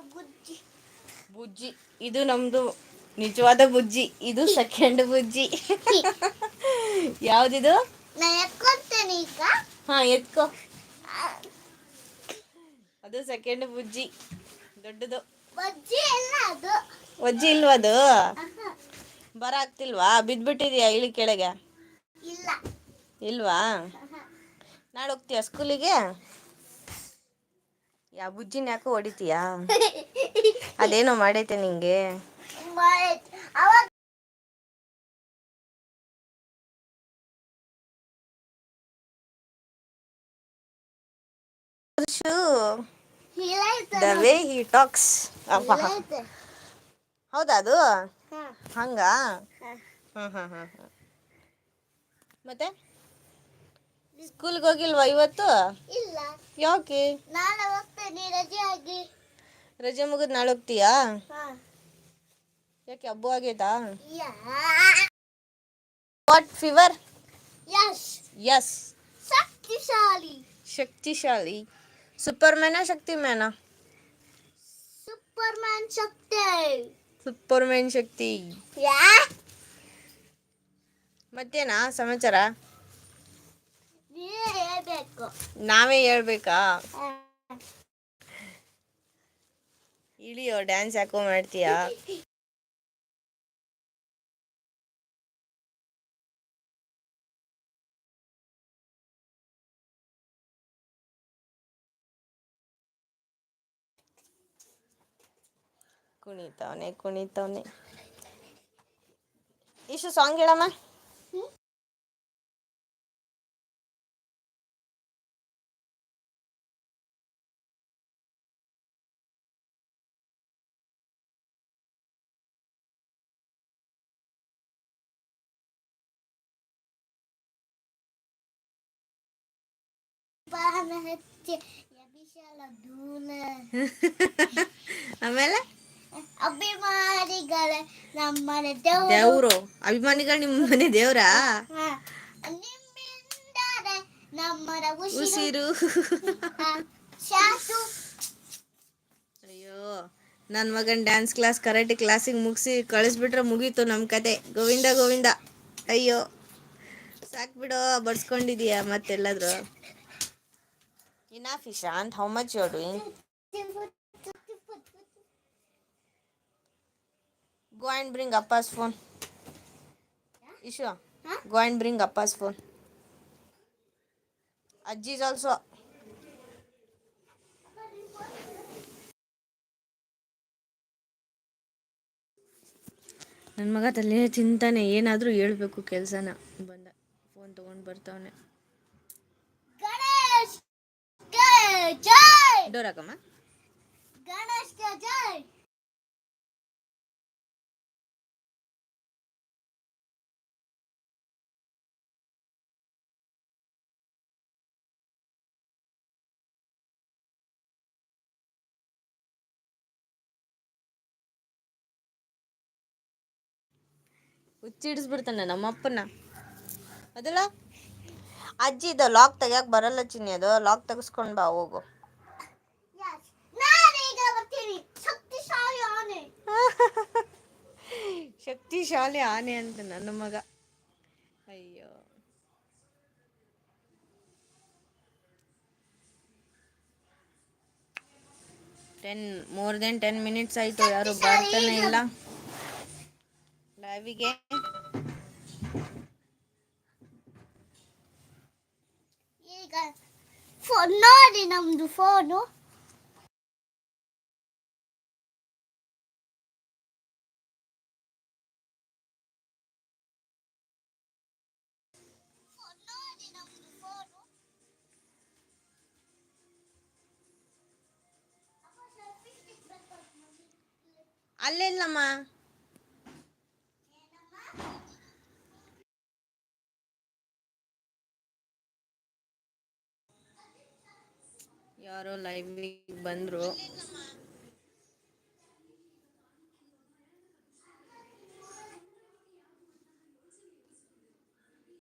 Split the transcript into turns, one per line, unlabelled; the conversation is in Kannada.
ಬುಜ್ಜಿ.
ಬುಜ್ಜಿ. ಇದು ನಮ್ದು ನಿಜವಾದ ಬುಜ್ಜಿ. ಇದು ಸೆಕೆಂಡ್ ಬುಜ್ಜಿ. ಯಾವ್ದಿದು? ಹಾ ಎತ್ಕೋ. ಅದು ಸೆಕೆಂಡ್ ಬುಜ್ಜಿ. ದೊಡ್ಡದು.
ಬಜ್ಜಿ ಇಲ್ಲ ಅದು.
ಇಲ್ವಾ ಬರ ಆಗ್ತಿಲ್ವಾ? ಬಿದ್ಬಿಟ್ಟಿದ್ಯಾ ಇಳಿ ಕೆಳಗೆ?
ಇಲ್ಲ.
ಇಲ್ವಾ. ನಾಳೆ ಹೋಗ್ತೀಯ ಸ್ಕೂಲಿಗೆ ಯಾ ಬುಜ್ಜಿನ ಯಾಕೋ ಹೊಡಿತೀಯಾ? ಅದೇನೋ ಮಾಡೈತೆ ನಿಂಗೆ. The way he talks. ಅಪ್ಪ ಹೌದಾ ಅದು? ಹಂಗ? ಮತ್ತೆ? ಸ್ಕೂಲ್ಗೆ ಹೋಗಿಲ್ವಾ ಇವತ್ತು?
ಇಲ್ಲ.
ಯಾಕೆ?
ರಜೆ ಆಗಿ
ರಜೆ ಮುಗಿದ್ ನಾಳೆ ಹೋಗ್ತೀಯಾ. ಯಾಕೆ ಹಬ್ಬ ಆಗೈತಾ. ವಾಟ್ ಫೀವರ್
ಯಸ್
ಯಸ್
ಶಕ್ತಿಶಾಲಿ.
ಶಕ್ತಿಶಾಲಿ. ಸೂಪರ್ ಮ್ಯಾನ ಶಕ್ತಿ ಮ್ಯಾನ
ಸೂಪರ್ ಮ್ಯಾನ್ ಶಕ್ತಿ.
ಸೂಪರ್ ಮ್ಯಾನ್ ಶಕ್ತಿ ಮತ್ತೇನಾ ಸಮಾಚಾರ?
ನೀವೇ ಹೇಳ್ಬೇಕು.
ಇಳಿಯೋ ಡ್ಯಾನ್ಸ್ ಯಾಕೋ ಮಾಡ್ತೀಯಾ? ಕುಣಿತವನೆ ಕುಣಿತವನೆ. ಇಷ್ಟು ಸಾಂಗ್ ಹೇಳಮ್ಮ. ಆಮೇಲೆ?
ಅಭಿಮಾನಿಗಳ ನಮ್ಮನೆ ದೇವರು.
ಅಭಿಮಾನಿಗಳು ನಿಮ್ಮ ಮನೆ ದೇವ್ರಾ?
ಹಾ. ನಿಮ್ಮಿಂದಾನೆ ನಮ್ಮನ ಉಸಿರು.
ಉಸಿರು.
ಶಾಸು.
ಅಯ್ಯೋ ನನ್ನ ಮಗನ್ ಡ್ಯಾನ್ಸ್ ಕ್ಲಾಸ್ ಕರಾಟೆ ಕ್ಲಾಸಿಗೆ ಮುಗಿಸಿ ಕಳಿಸ್ಬಿಟ್ರೆ ಮುಗೀತು ನಮ್ಮ ಕತೆ. ಗೋವಿಂದ ಗೋವಿಂದ. ಅಯ್ಯೋ ಸಾಕ್ಬಿಡೋ ಬಡ್ಸ್ಕೊಂಡಿದೀಯ ಮತ್ತೆಲ್ಲಾದ್ರು? Enough Ishant how much you doing go and bring ಅಪ್ಪಾಸ್ phone Ishu go and bring ಅಪ್ಪಾಸ್ phone ಅಜ್ಜಿ ಇಸ್ ಆಲ್ಸೋ ನನ್ನ ಮಗ ತಲೆ ತಿಂತಾನೆ ಏನಾದರೂ ಹೇಳ್ಬೇಕು ಕೆಲಸನ. ಬಂದ ಫೋನ್ ತೊಗೊಂಡು ಬರ್ತಾವನೆ.
ಗೆ ಜೈ
ಡೋರ್ ಹಾಕಮ್ಮ
ಗಣೇಶ್ ಗೆ ಜೈ
ಹುಚ್ಚಿಡಿಸ್ಬಿಡ್ತಾನೆ ನಮ್ಮಪ್ಪನ ಅದಲ್ಲ ಅಜ್ಜಿ ಇದು ಲಾಕ್ ತೆಗಿಯಕ್ ಬರಲ್ಲ ಚಿನ್ನಿ ಅದು ಲಾಕ್ ತೆಗಿಸ್ಕೊಂಡು ಬಾ ಹೋಗು.
Yes. ನಾನೀಗ ಬರ್ತೀನಿ. ಶಕ್ತಿಶಾಲಿ ಆನೆ.
ಶಕ್ತಿಶಾಲಿ ಆನೆ ಅಂತ ನನ್ನ ಮಗ. ಅಯ್ಯೋ. Ten more then ten minutes ಆಯಿತು ಯಾರು ಬರ್ತಾನೆ ಇಲ್ಲ. ಲೈವಿಗೆ
ಈಗ ಫೋನ್ ನೋಡಿ ನಮ್ದು ಫೋನು
ಅಲ್ಲೆಲ್ಲಮ್ಮ ಯಾರೋ ಲೈವಿಗೆ ಬಂದರು.